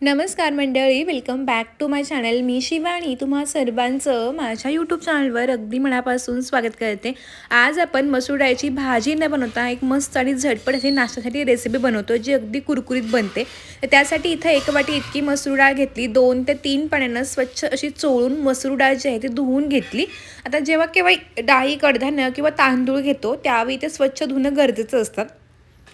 नमस्कार मंडळी welcome back to my channel मी शिवानी तुम्हा सर्वांचं माझ्या यूट्यूब चॅनलवर अगदी मनापासून स्वागत करते. आज आपण मसूर डाळीची भाजी न बनवता एक मस्त आणि झटपट अशी नाश्त्यासाठी रेसिपी बनवतो जी अगदी कुरकुरीत बनते. तर त्यासाठी इथं एक वाटी इतकी मसूर डाळ घेतली दोन ते तीन पाण्यानं स्वच्छ अशी चोळून मसूर डाळ जी आहे ती धुवून घेतली. आता जेव्हा केव्हा डाळी कडधान्य किंवा तांदूळ घेतो त्यावेळी ते स्वच्छ धुणं गरजेचं असतं.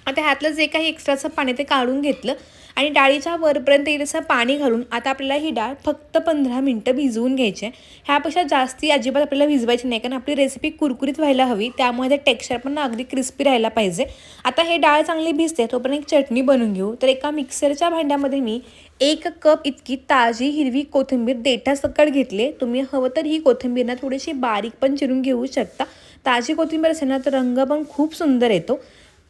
आता ह्यातलं जे काही एक्स्ट्राचं पाणी ते काढून घेतलं आणि डाळीच्या वरपर्यंत येईल असं पाणी घालून आता आपल्याला ही डाळ फक्त पंधरा मिनटं भिजवून घ्यायची आहे. ह्यापेक्षा जास्ती अजिबात आपल्याला भिजवायची नाही कारण आपली रेसिपी कुरकुरीत व्हायला हवी त्यामुळे ते टेक्स्चर पण अगदी क्रिस्पी राहायला पाहिजे. आता हे डाळ चांगली भिजते तोपर्यंत एक चटणी बनवून घेऊ. तर एका मिक्सरच्या भांड्यामध्ये मी एक कप इतकी ताजी हिरवी कोथिंबीर देठा सकट घेतले. तुम्ही हवं तर ही कोथिंबीर ना थोडीशी बारीक पण चिरून घेऊ शकता. ताजी कोथिंबीर असेल ना तर रंग पण खूप सुंदर येतो.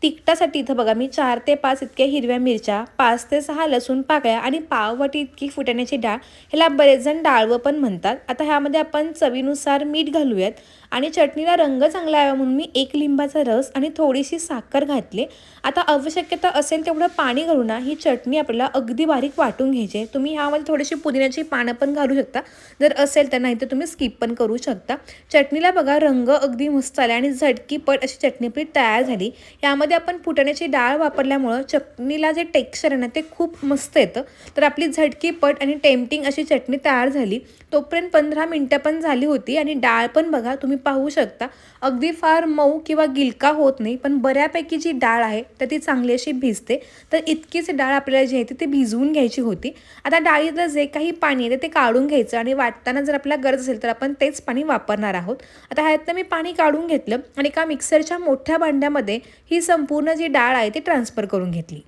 तिखटासाठी इथं बघा मी चार ते पाच इतक्या हिरव्या मिरच्या पाच ते सहा लसूण पाकळ्या आणि पाववाटी इतकी फुटाण्याची डाळ ह्याला बरेच जण डाळवं पण म्हणतात. आता ह्यामध्ये आपण चवीनुसार मीठ घालूयात. आणि चटणीला रंग चांगला यावा म्हणून मी एक लिंबाचा रस आणि थोडीशी साखर घातली. आता आवश्यकता असेल तेवढं पाणी घालून ना ही चटणी आपल्याला अगदी बारीक वाटून घ्यायची आहे. तुम्ही ह्यामध्ये थोडीशी पुदिन्याची पानं पण घालू शकता. जर असेल तर नाही तर तुम्ही स्किप पण करू शकता. चटणीला बघा रंग अगदी मस्त आला आणि झटकीपट अशी चटणी आपली तयार झाली. यामध्ये आपण फुटाण्याची डाळ वापरल्यामुळं चटणीला जे टेक्स्चर आहे ना ते खूप मस्त येतं. तर आपली झटकीपट आणि टेम्पटिंग अशी चटणी तयार झाली. तोपर्यंत पंधरा मिनटं पण झाली होती आणि डाळ पण बघा तुम्ही पाहू शकता. अगदी फार मऊ किंवा गिलका होत नाही पण बऱ्यापैकी जी डाळ आहे तर ती चांगली अशी भिजते. तर इतकीच डाळ आपल्याला जी आहे ती भिजवून घ्यायची होती. आता डाळीतलं जे काही पाणी आहे ते काढून घ्यायचं आणि वाटताना जर आपल्याला गरज असेल तर आपण तेच पाणी वापरणार आहोत. आता ह्यातनं मी पाणी काढून घेतलं आणि एका मिक्सरच्या मोठ्या भांड्यामध्ये ही संपूर्ण जी डाळ आहे ती ट्रान्सफर करून घेतली.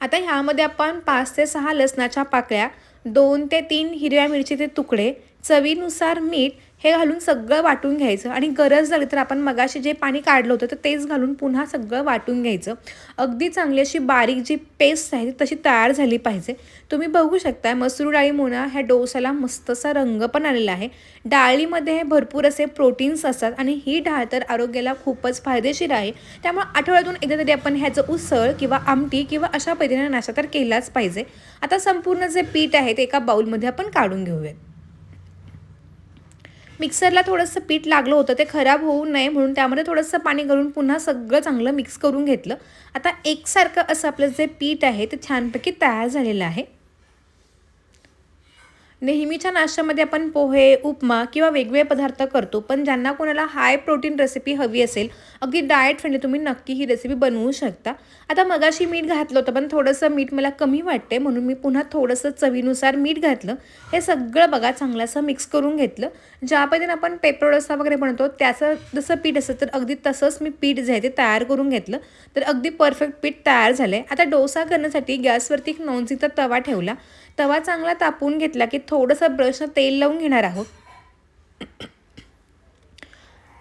आता ह्यामध्ये आपण पाच ते सहा लसणाच्या पाकळ्या दोन ते तीन हिरव्या मिरचीचे तुकडे चवीनुसार मीठ हे घालून सगळं वाटून घ्यायचं. आणि गरज झाली तर आपण मगाशी जे पाणी काढलं होतं तर तेच घालून पुन्हा सगळं वाटून घ्यायचं. अगदी चांगली अशी बारीक जी पेस्ट आहे ती तशी तयार झाली पाहिजे. तुम्ही बघू शकता मसूर डाळी मुळा ह्या डोसाला मस्त असा रंग पण आलेला आहे. डाळीमध्ये भरपूर असे प्रोटीन्स असतात आणि ही डाळ तर आरोग्याला खूपच फायदेशीर आहे. त्यामुळे आठवड्यातून एकदा तरी आपण ह्याचं उसळ किंवा आमटी किंवा अशा पद्धतीने नाश्ता तर केलाच पाहिजे. आता संपूर्ण जे पीठ आहे ते एका बाऊलमध्ये आपण काढून घेऊयात. मिक्सरला थोडंसं पीठ लागलं होतं ते खराब होऊ नये म्हणून त्यामध्ये थोडंसं पाणी घालून पुन्हा सगळं चांगलं मिक्स करून घेतलं. आता एकसारखं असं आपलं जे पीठ आहे ते छानपैकी तयार झालेलं आहे. नेहमीच्या नाश्त्यामध्ये आपण पोहे उपमा किंवा वेगवेगळे पदार्थ करतो पण ज्यांना कोणाला हाय प्रोटीन रेसिपी हवी असेल अगदी डाएट फ्रेंडली तुम्ही नक्की ही रेसिपी बनवू शकता. आता मगाशी मीठ घातलं होतं पण थोडंसं मीठ मला कमी वाटते म्हणून मी पुन्हा थोडंसं चवीनुसार मीठ घातलं. हे सगळं बघा चांगलं असं मिक्स करून घेतलं. ज्या पद्धतीने आपण पेपर डोसा वगैरे बनवतो त्याचं जसं पीठ असतं तर अगदी तसंच मी पीठ जे आहे ते तयार करून घेतलं. तर अगदी परफेक्ट पीठ तयार झालं आहे आता डोसा करण्यासाठी गॅसवरती एक नॉनसिकचा तवा ठेवला. तवा चांगला तापून घेतला की थोडंसं ब्रशनं तेल लावून घेणार आहोत.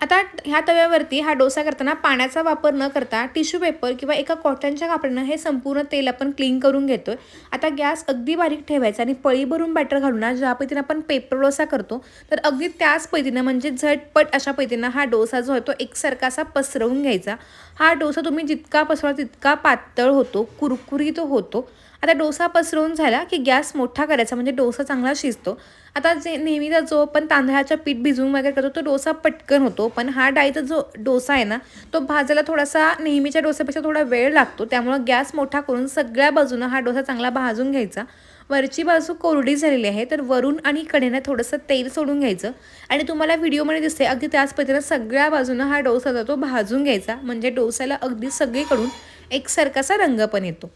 आता ह्या तव्यावरती हा डोसा करताना पाण्याचा वापर न करता टिश्यू पेपर किंवा एका कॉटनच्या कापडानं हे संपूर्ण तेल आपण क्लीन करून घेतो आहे आता गॅस अगदी बारीक ठेवायचा आणि पळी भरून बॅटर घालून ज्या पद्धतीनं आपण पेपर डोसा करतो तर अगदी त्याच पद्धतीनं म्हणजे झटपट अशा पद्धतीनं हा डोसा जो आहे तो एकसारखा असा पसरवून घ्यायचा. हा डोसा तुम्ही जितका पसरवा तितका पातळ होतो कुरकुरीत होतो. आता डोसा पसरवून झाला की गॅस मोठा करायचा म्हणजे डोसा चांगला शिजतो. आता जे नेहमीचा जो पण तांदळाच्या पीठ भिजवून वगैरे करतो तो डोसा पटकन होतो. पण हा डाळीचा जो डोसा आहे ना तो भाजायला थोडासा नेहमीच्या डोसापेक्षा थोडा वेळ लागतो. त्यामुळं गॅस मोठा करून सगळ्या बाजूनं हा डोसा चांगला भाजून घ्यायचा. वरची बाजू कोरडी झालेली आहे तर वरून आणि कडेनं थोडंसं तेल सोडून घ्यायचं. आणि तुम्हाला व्हिडिओमध्ये दिसते अगदी त्याच पद्धतीनं सगळ्या बाजूनं हा डोसा जातो भाजून घ्यायचा. म्हणजे डोसाला अगदी सगळीकडून एकसारखासा रंग पण येतो.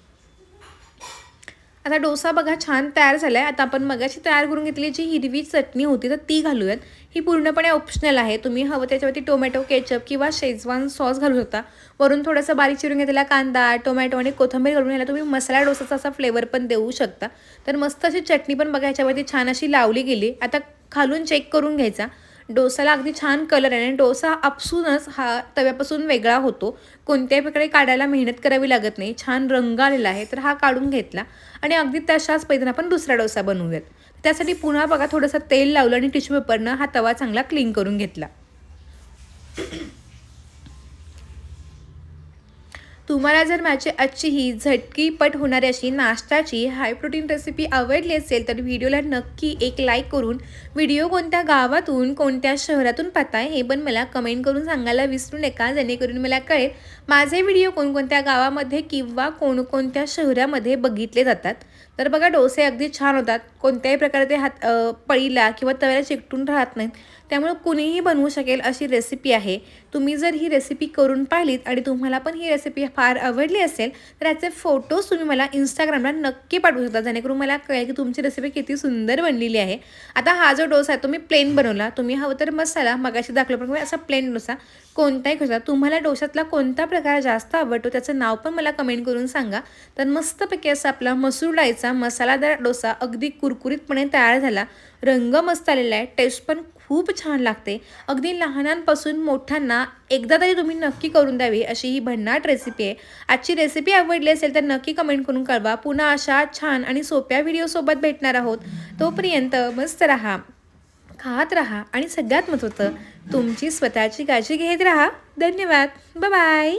आता डोसा बघा छान तयार झाला आहे आता आपण मगाशी तयार करून घेतलेली जी हिरवी चटणी होती तर ती घालूयात. ही पूर्णपणे ऑप्शनल आहे. तुम्ही हवं त्याच्यावरती टोमॅटो केचप किंवा शेजवान सॉस घालू शकता. वरून थोडंसं बारीक चिरून घेतलेला कांदा टोमॅटो आणि कोथिंबीर घालून याला तुम्ही मसाला डोसाचा असा फ्लेवर पण देऊ शकता. तर मस्त अशी चटणी पण बघा याच्यावरती छान अशी लावली गेली. आता खालून चेक करून घ्यायचा. डोसाला अगदी छान कलर आहे आणि डोसा आपसूनच हा तव्यापासून वेगळा होतो. कोणत्याही प्रकारे काढायला मेहनत करावी लागत नाही. छान रंग आलेला आहे. तर हा काढून घेतला आणि अगदी तशाच पद्धतीने आपण दुसरा डोसा बनवूयात. त्यासाठी पुन्हा बघा थोडंसं तेल लावलं आणि टिश्यू पेपरनं हा तवा चांगला क्लीन करून घेतला. तुम्हाला जर माझी आजची ही झटकीपट होणारी अशी नाश्त्याची हाय प्रोटीन रेसिपी आवडली असेल तर व्हिडिओला नक्की एक लाईक करून व्हिडिओ कोणत्या गावातून कोणत्या शहरातून पाहताय हे पण मला कमेंट करून सांगायला विसरू नका जेणेकरून मला कळेल माझे व्हिडिओ कोणकोणत्या गावामध्ये किंवा कोणकोणत्या शहरामध्ये बघितले जातात. तर बघा डोसे अगदी छान होतात. कोणत्याही प्रकारे ते हात पळीला किंवा तव्याला चिकटून राहत नाहीत. त्यामुळे कुणीही बनवू शकेल अशी रेसिपी आहे. तुम्ही जर ही रेसिपी करून पाहिलीत आणि तुम्हाला पण ही रेसिपी फार आवडली असेल तर याचे फोटोज तुम्ही मला इंस्टाग्रामला नक्की पाठवू शकता. जेणेकरून मला कळेल की तुमची रेसिपी किती सुंदर बनलेली आहे. आता हा जो डोसा आहे तो मी प्लेन बनवला. तुम्ही हवं तर मसाला मगाशी दाखवल्याप्रमाणे असा प्लेन डोसा कोणताही कसा तुम्हाला डोशातला कोणता प्रकार जास्त आवडतो त्याचं नाव पण मला कमेंट करून सांगा. तर मस्तपैकी असा आपला मसूर डाळीचा मसालादार डोसा अगदी कुरकुरीतपणे तयार झाला. रंग मस्त आलेला आहे. टेस्ट पण खूप छान लागते. अगदी लहानांपासून मोठ्यांना एकदा तरी तुम्ही नक्की करून द्यावी अशी ही भन्नाट रेसिपी आहे. आजची रेसिपी आवडली असेल तर नक्की कमेंट करून कळवा. पुन्हा अशा छान आणि सोप्या व्हिडिओसोबत भेटणार आहोत. तोपर्यंत मस्त राहा खात राहा आणि सगळ्यात महत्त्वाचं तुमची स्वतःची काळजी घेत राहा. धन्यवाद. बाय